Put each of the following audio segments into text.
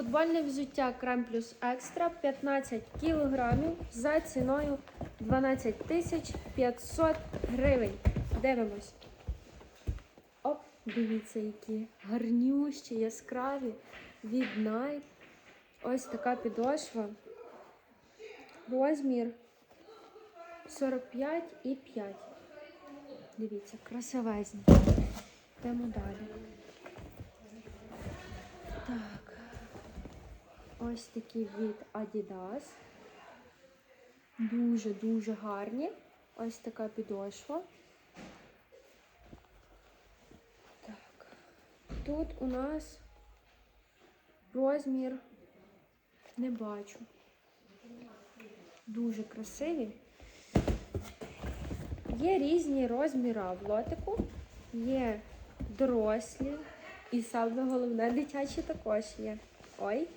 Футбольне взуття Крем Плюс Екстра 15 кілограмів за ціною 12 тисяч 500 гривень. Дивимось. Оп, дивіться, які гарнющі, яскраві від Nike. Ось така підошва. Розмір 45 і 5. Дивіться, красивезні. Йдемо далі. Ось такі від Adidas. Дуже-дуже гарні. Ось така підошва. Так. Тут у нас розмір не бачу. Дуже красиві. Є різні розміри в лотику, є дорослі, і саме головне дитячі також є. Ой,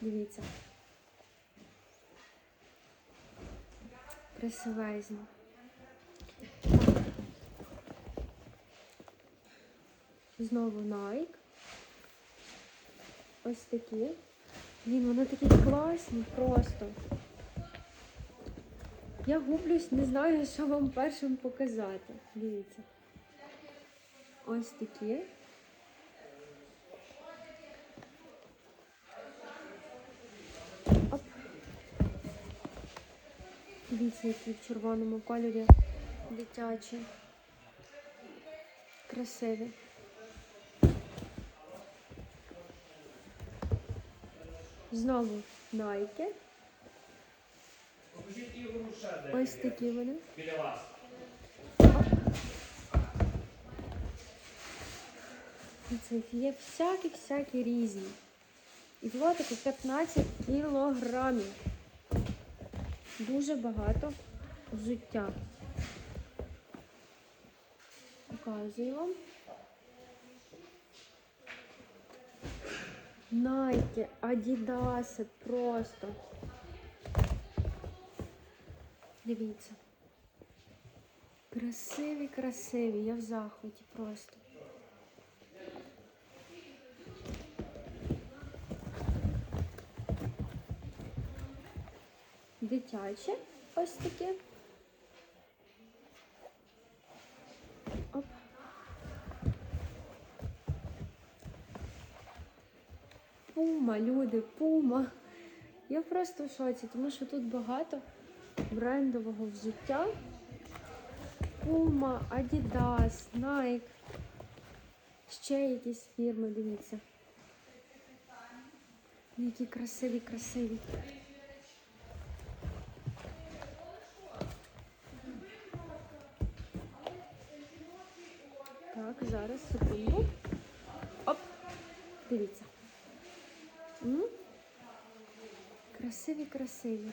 дивіться. Красивезні. Знову Nike. Ось такі. Блін, вони такі класні просто. Я гублюсь, не знаю, що вам першим показати. Дивіться. Ось такі. Дивіться, в червоному кольорі дитячі. Красиві. Знову де Ось такі вони. біля вас. Це є всякі-всякі різні. І в лотику 15 кілограмів. Дуже багато взуття. Показую вам. Найки, Адідаси просто. Дивіться. Красиві, красиві. Я в захваті просто. Дитяче ось таке. Оп. Пума, люди, пума. Я просто в шоці, тому що тут багато брендового взуття. Puma, Adidas, Nike. Ще якісь фірми, дивіться. Які красиві, красиві. Так, зараз секунду. Оп! Дивіться. Красиві, красиві.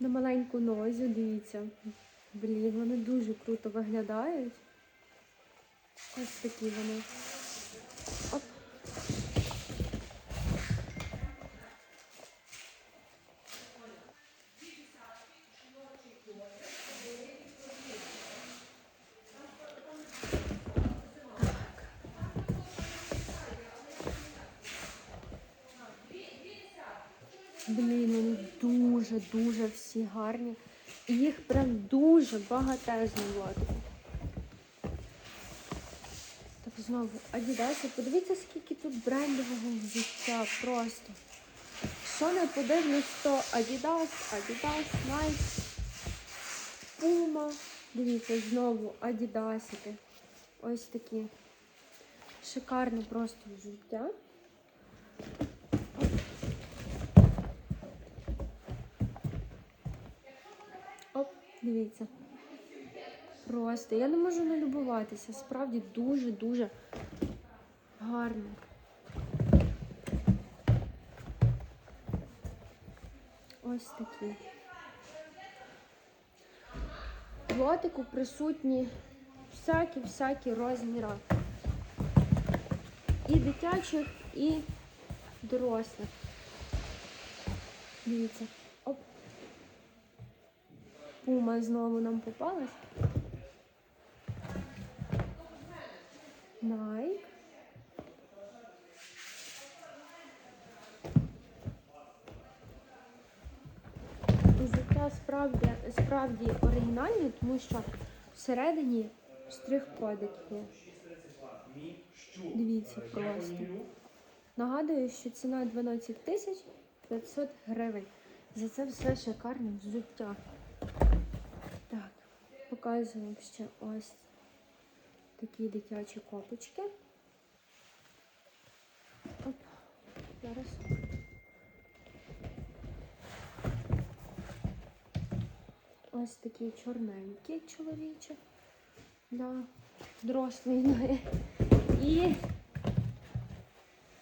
На маленьку нозі, дивіться. Блін, вони дуже круто виглядають. Ось такі вони. Дуже-дуже всі гарні. І їх прям дуже багатезно лотику. Так, знову Адідаси. Подивіться, скільки тут брендового взуття просто. Що не подивлюсь, то Adidas, Adidas, Nike, Puma. Дивіться, знову Адідасики. Ось такі. Шикарне просто взуття. Оп, дивіться. Просто я не можу налюбуватися. Справді дуже-дуже гарно. Ось такі. В лотику присутні всякі-всякі розміри. І дитячих, і дорослих. Дивіться. Пума знову нам попалась. Nike. Взуття справді, справді оригінальне, тому що всередині штрих-кодик є. Дивіться просто. Нагадую, що ціна 12 тисяч 500 гривень. За це все шикарне взуття. Так, показую вам ще ось такі дитячі копочки. Оп, зараз. Ось такі чорненькі чоловічі для дорослої ноги. І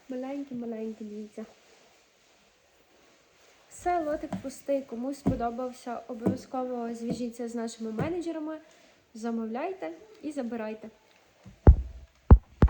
маленькі-маленькі, дивіться. Все, лотик пустий. комусь сподобався, обов'язково зв'яжіться з нашими менеджерами, замовляйте і забирайте.